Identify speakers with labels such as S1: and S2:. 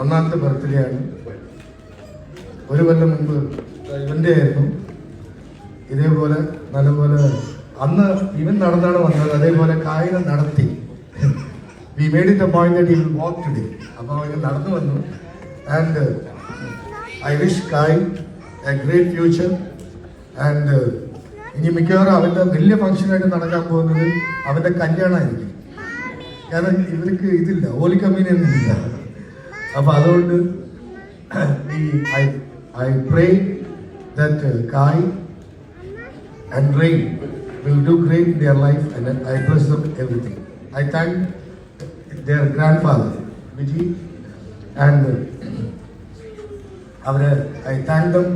S1: ഒന്നാമത്തെ ബർത്ത്ഡേ ആണ് ഒരു കൊല്ലം മുമ്പ് ഇവന്റെ ആയിരുന്നു. ഇതേപോലെ നല്ലപോലെ അന്ന് ഇവൻ നടന്നാണ് വന്നത്. അതേപോലെ കായിക നടത്തി. We made it that will walk today അപ്പോൾ അവൻ നടന്നു വന്നു. And I wish Kai a great future and ഇനി മിക്കവാറും അവന്റെ വലിയ ഫംഗ്ഷനായിട്ട് നടക്കാൻ പോകുന്നത് അവന്റെ കല്യാണമായിരിക്കും. കാരണം ഇവർക്ക് ഇതില്ല ഓലി ഇല്ല അപ്പൊ അതുകൊണ്ട് ഈ I I pray that Kai and Rain will do great in their life and I bless them everything I thank their grandfather Viji and അവരെ ഐ താങ്ക് ദം